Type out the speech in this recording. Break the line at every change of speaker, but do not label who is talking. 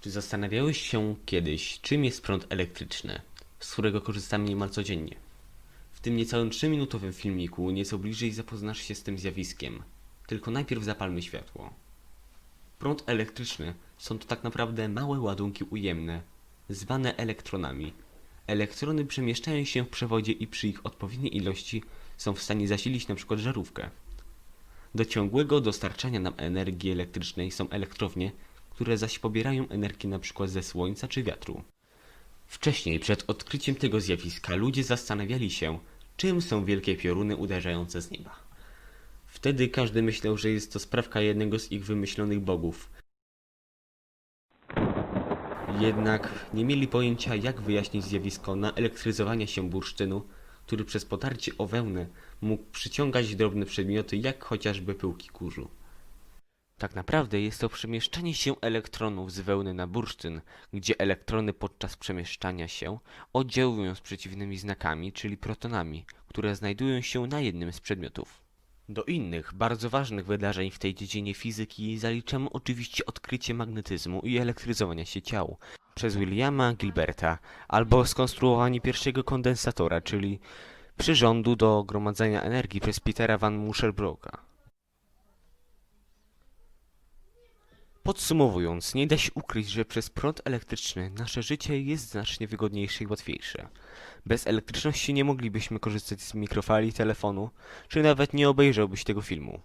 Czy zastanawiałeś się kiedyś, czym jest prąd elektryczny, z którego korzystamy niemal codziennie? W tym niecałym 3-minutowym filmiku nieco bliżej zapoznasz się z tym zjawiskiem. Tylko najpierw zapalmy światło. Prąd elektryczny są to tak naprawdę małe ładunki ujemne, zwane elektronami. Elektrony przemieszczają się w przewodzie i przy ich odpowiedniej ilości są w stanie zasilić np. żarówkę. Do ciągłego dostarczania nam energii elektrycznej są elektrownie, które zaś pobierają energię np. ze słońca czy wiatru. Wcześniej, przed odkryciem tego zjawiska, ludzie zastanawiali się, czym są wielkie pioruny uderzające z nieba. Wtedy każdy myślał, że jest to sprawka jednego z ich wymyślonych bogów. Jednak nie mieli pojęcia, jak wyjaśnić zjawisko naelektryzowania się bursztynu, który przez potarcie o wełnę mógł przyciągać drobne przedmioty, jak chociażby pyłki kurzu. Tak naprawdę jest to przemieszczanie się elektronów z wełny na bursztyn, gdzie elektrony podczas przemieszczania się oddziałują z przeciwnymi znakami, czyli protonami, które znajdują się na jednym z przedmiotów. Do innych, bardzo ważnych wydarzeń w tej dziedzinie fizyki zaliczamy oczywiście odkrycie magnetyzmu i elektryzowania się ciał przez Williama Gilberta, albo skonstruowanie pierwszego kondensatora, czyli przyrządu do gromadzenia energii przez Petera van Musselbrooka. Podsumowując, nie da się ukryć, że przez prąd elektryczny nasze życie jest znacznie wygodniejsze i łatwiejsze. Bez elektryczności nie moglibyśmy korzystać z mikrofali, telefonu, czy nawet nie obejrzałbyś tego filmu.